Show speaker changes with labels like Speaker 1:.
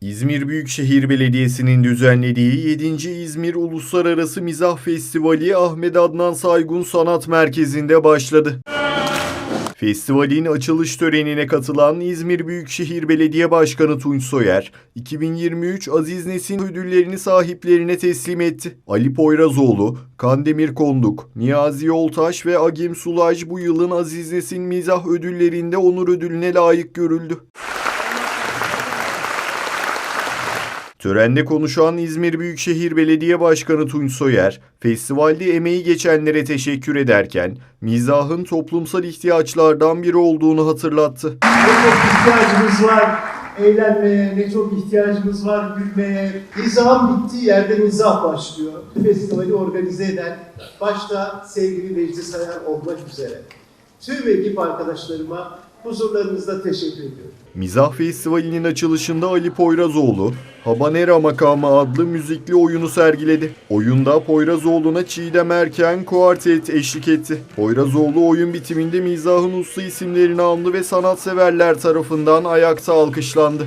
Speaker 1: İzmir Büyükşehir Belediyesi'nin düzenlediği 7. İzmir Uluslararası Mizah Festivali Ahmet Adnan Saygun Sanat Merkezi'nde başladı. Festivalin açılış törenine katılan İzmir Büyükşehir Belediye Başkanı Tunç Soyer, 2023 Aziz Nesin ödüllerini sahiplerine teslim etti. Ali Poyrazoğlu, Kandemir Konduk, Niyazi Yoltaş ve Agim Sulaj bu yılın Aziz Nesin Mizah Ödülleri'nde onur ödülüne layık görüldü. Törende konuşan İzmir Büyükşehir Belediye Başkanı Tunç Soyer, festivalde emeği geçenlere teşekkür ederken mizahın toplumsal ihtiyaçlardan biri olduğunu hatırlattı.
Speaker 2: Ne çok ihtiyacımız var eğlenmeye, ne çok ihtiyacımız var gülmeye. Mizahın bittiği yerde mizah başlıyor. Festivali organize eden, başta sevgili Necdi Sayar olmak üzere tüm ekip arkadaşlarıma huzurlarınızda teşekkür ediyorum.
Speaker 1: Mizah Festivali'nin açılışında Ali Poyrazoğlu, Habanera makamı adlı müzikli oyunu sergiledi. Oyunda Poyrazoğlu'na Çiğdem Erken Kuartet eşlik etti. Poyrazoğlu oyun bitiminde mizahın usta isimlerini andı ve sanatseverler tarafından ayakta alkışlandı.